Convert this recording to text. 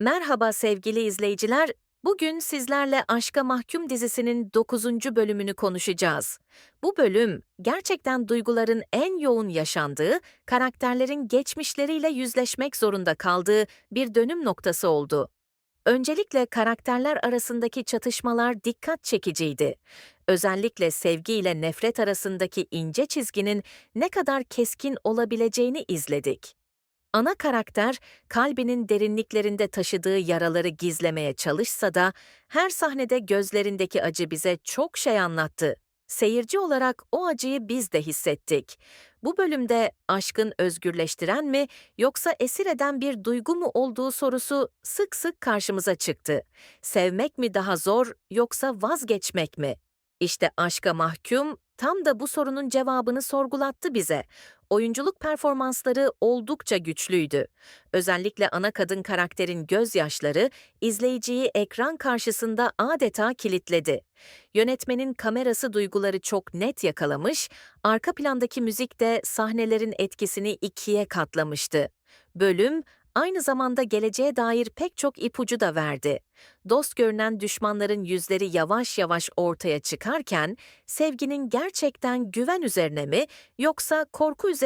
Merhaba sevgili izleyiciler. Bugün sizlerle Aşka Mahkum dizisinin 9. bölümünü konuşacağız. Bu bölüm gerçekten duyguların en yoğun yaşandığı, karakterlerin geçmişleriyle yüzleşmek zorunda kaldığı bir dönüm noktası oldu. Öncelikle karakterler arasındaki çatışmalar dikkat çekiciydi. Özellikle sevgi ile nefret arasındaki ince çizginin ne kadar keskin olabileceğini izledik. Ana karakter, kalbinin derinliklerinde taşıdığı yaraları gizlemeye çalışsa da, her sahnede gözlerindeki acı bize çok şey anlattı. Seyirci olarak o acıyı biz de hissettik. Bu bölümde aşkın özgürleştiren mi yoksa esir eden bir duygu mu olduğu sorusu sık sık karşımıza çıktı. Sevmek mi daha zor yoksa vazgeçmek mi? İşte aşka mahkum tam da bu sorunun cevabını sorgulattı bize. Oyunculuk performansları oldukça güçlüydü. Özellikle ana kadın karakterin gözyaşları izleyiciyi ekran karşısında adeta kilitledi. Yönetmenin kamerası duyguları çok net yakalamış, arka plandaki müzik de sahnelerin etkisini ikiye katlamıştı. Bölüm aynı zamanda geleceğe dair pek çok ipucu da verdi. Dost görünen düşmanların yüzleri yavaş yavaş ortaya çıkarken sevginin gerçekten güven üzerine mi yoksa korku üzerine